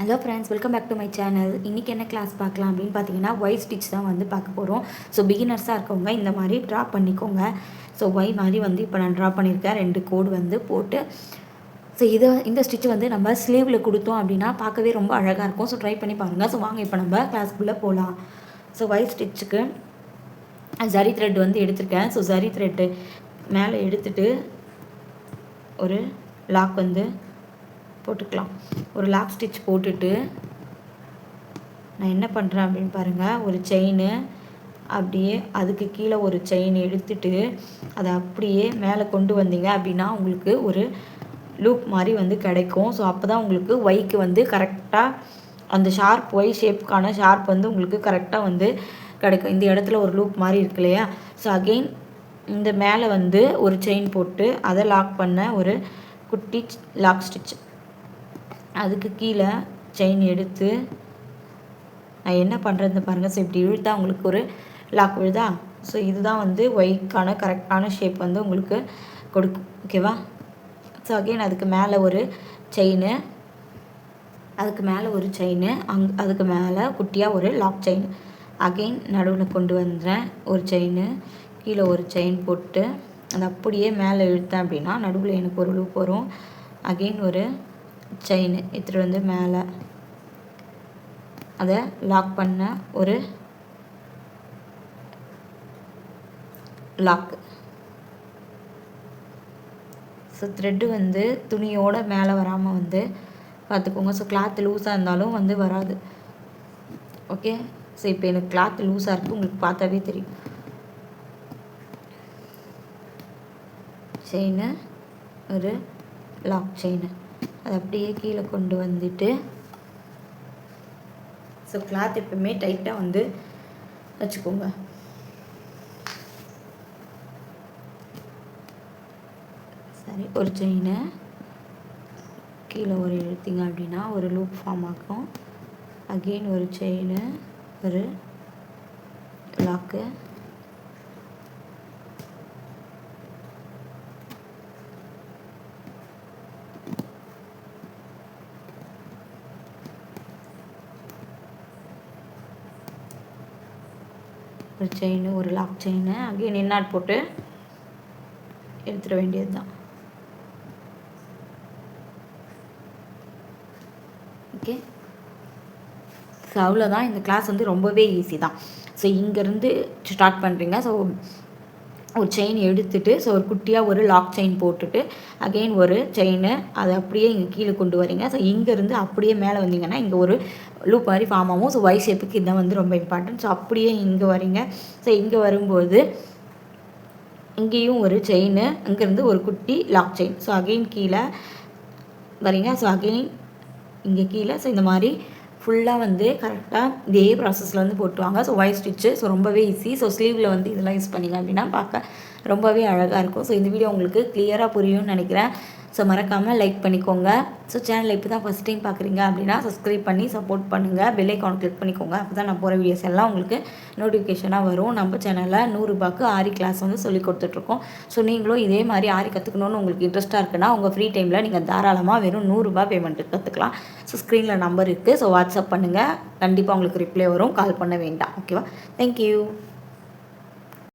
Hello friends welcome back to my channel இன்றைக்கி என்ன class பார்க்கலாம் அப்படின்னு பார்த்தீங்கன்னா ஒய் ஸ்டிச் தான் வந்து பார்க்க போகிறோம் ஸோ பிகினர்ஸாக இருக்கவங்க இந்த மாதிரி ட்ரா பண்ணிக்கோங்க. ஸோ ஒய் மாதிரி வந்து இப்போ நான் ட்ரா பண்ணியிருக்கேன். ரெண்டு கோடு வந்து போட்டு. ஸோ இதை இந்த ஸ்டிச் வந்து நம்ம ஸ்லீவில் கொடுத்தோம் அப்படின்னா பார்க்கவே ரொம்ப அழகாக இருக்கும். ஸோ ட்ரை பண்ணி பாருங்கள் ஸோ வாங்க இப்போ நம்ம கிளாஸ்க்குள்ளே போகலாம் ஸோ ஒய் ஸ்டிச்சுக்கு ஜரி த்ரெட் வந்து எடுத்திருக்கேன். ஸோ ஜரி த்ரெட்டு மேலே எடுத்துட்டு ஒரு லாக் வந்து போட்டுக்கலாம். ஒரு லாக் ஸ்டிச் போட்டுட்டு நான் என்ன பண்ணுறேன் அப்படின்னு பாருங்கள் ஒரு செயின் அப்படியே அதுக்கு கீழே ஒரு செயின் எடுத்துட்டு அதை அப்படியே மேலே கொண்டு வந்தீங்க அப்படின்னா உங்களுக்கு ஒரு லூப் மாதிரி வந்து கிடைக்கும். ஸோ அப்போ தான் உங்களுக்கு ஒய்க்கு வந்து கரெக்டாக அந்த ஷார்ப் ஒய் ஷேப்புக்கான ஷார்ப் வந்து உங்களுக்கு கரெக்டாக வந்து கிடைக்கும். இந்த இடத்துல ஒரு லூப் மாதிரி இருக்கு இல்லையா? ஸோ அகெயின் இந்த மேலே வந்து ஒரு செயின் போட்டு அதை லாக் பண்ண ஒரு குட்டி லாக் ஸ்டிச் அதுக்கு கீழே செயின் எடுத்து நான் என்ன பண்ணுறது பாருங்கள் ஸோ இப்படி இழுத்தா உங்களுக்கு ஒரு லாக் விழுதா? ஸோ இதுதான் வந்து ஒய்க்கான கரெக்டான ஷேப் வந்து உங்களுக்கு கொடுக்கும். ஓகேவா ஸோ அகெயின் அதுக்கு மேலே ஒரு செயின் அதுக்கு மேலே ஒரு செயின் அங் அதுக்கு மேலே குட்டியாக ஒரு லாக் செயின் அகெயின் நடுவில் கொண்டு வந்துடுறேன் ஒரு செயின் கீழே ஒரு செயின் போட்டு அதை அப்படியே மேலே இழுத்தேன் அப்படின்னா நடுவில் எனக்கு ஒரு லூப் வரும். அகெயின் ஒரு செயின் எடுத்துகிட்டு வந்து மேலே. அதை லாக் பண்ண ஒரு லாக்கு ஸோ த்ரெட்டு வந்து துணியோட மேலே வராமல் வந்து பார்த்துக்கோங்க ஸோ கிளாத் லூஸாக இருந்தாலும் வந்து வராது. ஓகே ஸோ இப்போ எனக்கு கிளாத் லூஸாக இருக்குது உங்களுக்கு பார்த்தாவே தெரியும். செயின் ஒரு லாக் செயின் அதை அப்படியே கீழே கொண்டு வந்துட்டு ஸோ கிளாத் எப்பவுமே டைட்டாக வந்து வச்சுக்கோங்க. சரி ஒரு செயினை கீழே ஒரு இழுத்திங்க அப்படின்னா ஒரு லூப் ஃபார்ம் ஆகும் அகெயின் ஒரு செயின் ஒரு லாக்கு ஒரு செயின் ஒரு லாக் செயின் அகெயின் என்னாட் போட்டு எடுத்துட வேண்டியது தான் ஓகே ஸோ அவ்வளோதான் இந்த கிளாஸ் வந்து ரொம்பவே ஈஸி தான். ஸோ இங்கேருந்து ஸ்டார்ட் பண்ணுறீங்க ஸோ ஒரு செயின் எடுத்துட்டு ஸோ ஒரு குட்டியாக ஒரு லாக் செயின் போட்டுட்டு அகெயின் ஒரு செயின் அதை அப்படியே இங்கே கீழே கொண்டு வரீங்க. ஸோ இங்கேருந்து அப்படியே மேலே வந்தீங்கன்னா இங்கே ஒரு லூப் மாதிரி ஃபார்ம் ஆகும். ஸோ ஒய் ஷேப்புக்கு இதான் வந்து ரொம்ப இம்பார்ட்டன்ட் ஸோ அப்படியே இங்கே வரீங்க. ஸோ இங்கே வரும்போது இங்கேயும் ஒரு செயின் அங்கேருந்து ஒரு குட்டி லாக் செயின் ஸோ அகெயின் கீழே வரீங்க. ஸோ அகெயின் இங்கே கீழே. ஸோ இந்த மாதிரி ஃபுல்லாக வந்து கரெக்டாக இதே ப்ராசஸில் வந்து போட்டுவாங்க. ஸோ ஒய் ஸ்டிச்சு ஸோ ரொம்பவே ஈஸி ஸோ ஸ்லீவில் வந்து இதெல்லாம் யூஸ் பண்ணிங்க அப்படின்னா பார்க்க ரொம்பவே அழகாக இருக்கும். ஸோ இந்த வீடியோ உங்களுக்கு கிளியராக புரியும்னு நினைக்கிறேன். ஸோ மறக்காமல் லைக் பண்ணிக்கோங்க. ஸோ சேனலில் இப்போ தான் ஃபஸ்ட் டைம் பார்க்குறீங்க அப்படின்னா சப்ஸ்கிரைப் பண்ணி சப்போர்ட் பண்ணுங்கள் பெல் ஐக்கான் கிளிக் பண்ணிக்கோங்க. அப்போ தான் நான் போகிற வீடியோஸ் எல்லாம் உங்களுக்கு நோட்டிஃபிகேஷனாக வரும். நம்ம சேனலில் நூறுரூபாக்கு ஆரி கிளாஸ் வந்து சொல்லி கொடுத்துட்ருக்கோம். ஸோ நீங்களும் இதே மாதிரி ஆரி கற்றுக்கணுன்னு உங்களுக்கு இன்ட்ரெஸ்ட்டாக இருக்குன்னா உங்கள் ஃப்ரீ டைமில் நீங்கள் தாராளமாக வெறும் நூறுரூபா பேமெண்ட்டு கற்றுக்கலாம் ஸோ ஸ்க்ரீனில் நம்பர் இருக்குது ஸோ வாட்ஸ்அப் பண்ணுங்கள் கண்டிப்பாக உங்களுக்கு ரிப்ளை வரும். கால் பண்ண வேண்டாம். ஓகேவா தேங்க்யூ